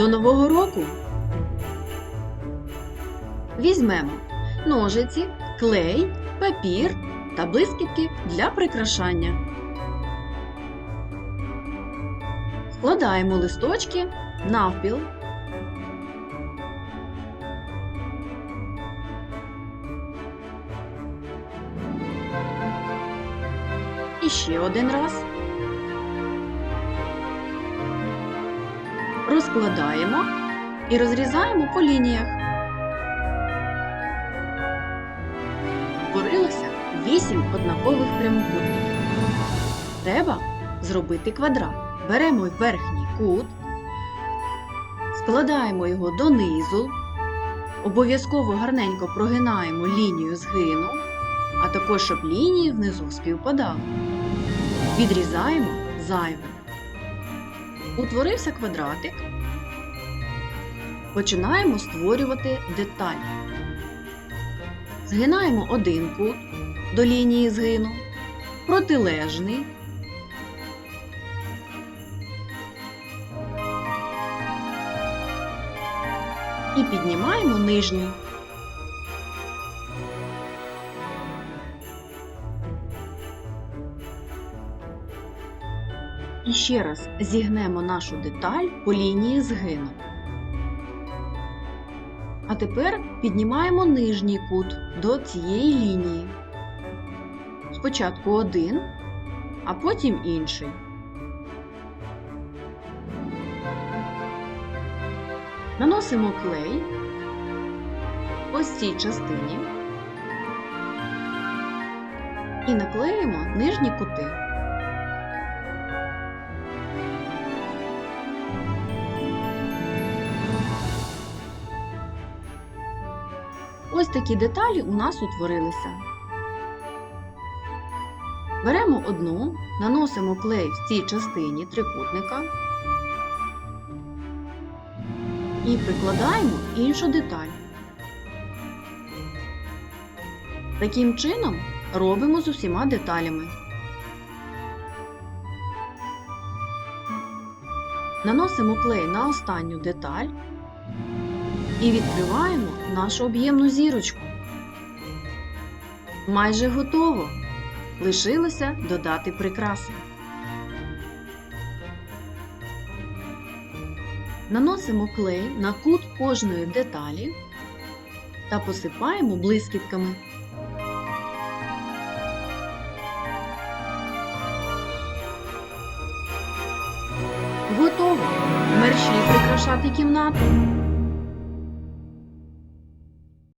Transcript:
до Нового року. Візьмемо ножиці, клей, папір та блискітки для прикрашання. Складаємо листочки навпіл. І ще один раз. Розкладаємо і розрізаємо по лініях. Утворилося 8 однакових прямокутників. Треба зробити квадрат. Беремо верхній кут, складаємо його донизу, обов'язково гарненько прогинаємо лінію згину, а також щоб лінії внизу співпадали. Відрізаємо зайве. Утворився квадратик. Починаємо створювати деталь. Згинаємо один кут до лінії згину, протилежний. І піднімаємо нижній. І ще раз зігнемо нашу деталь по лінії згину. А тепер піднімаємо нижній кут до цієї лінії. Спочатку один, а потім інший. Наносимо клей ось цій частині і наклеїмо нижні кути. Ось такі деталі у нас утворилися. Беремо одну, наносимо клей в цій частині трикутника і прикладаємо іншу деталь. Таким чином робимо з усіма деталями. Наносимо клей на останню деталь і відкриваємо нашу об'ємну зірочку. Майже готово. Лишилося додати прикраси. Наносимо клей на кут кожної деталі та посипаємо блискітками. Готово! Мерщій прикрашати кімнату.